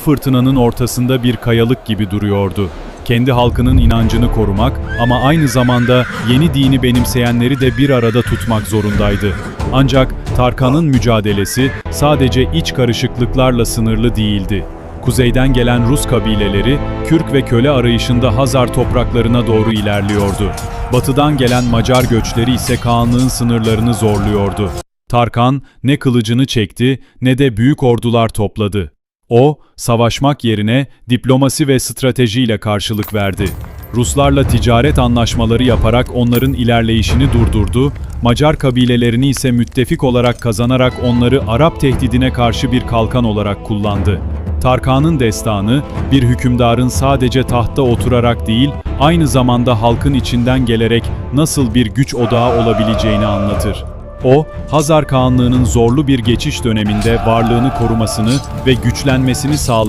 fırtınanın ortasında bir kayalık gibi duruyordu. Kendi halkının inancını korumak ama aynı zamanda yeni dini benimseyenleri de bir arada tutmak zorundaydı. Ancak Tarkan'ın mücadelesi sadece iç karışıklıklarla sınırlı değildi. Kuzeyden gelen Rus kabileleri Kürk ve köle arayışında Hazar topraklarına doğru ilerliyordu. Batıdan gelen Macar göçleri ise Kağanlığın sınırlarını zorluyordu. Tarkan ne kılıcını çekti ne de büyük ordular topladı. O, savaşmak yerine diplomasi ve stratejiyle karşılık verdi. Ruslarla ticaret anlaşmaları yaparak onların ilerleyişini durdurdu, Macar kabilelerini ise müttefik olarak kazanarak onları Arap tehdidine karşı bir kalkan olarak kullandı. Tarkan'ın destanı, bir hükümdarın sadece tahta oturarak değil, aynı zamanda halkın içinden gelerek nasıl bir güç odağı olabileceğini anlatır. O, Hazar Kağanlığı'nın zorlu bir geçiş döneminde varlığını korumasını ve güçlenmesini sağlayan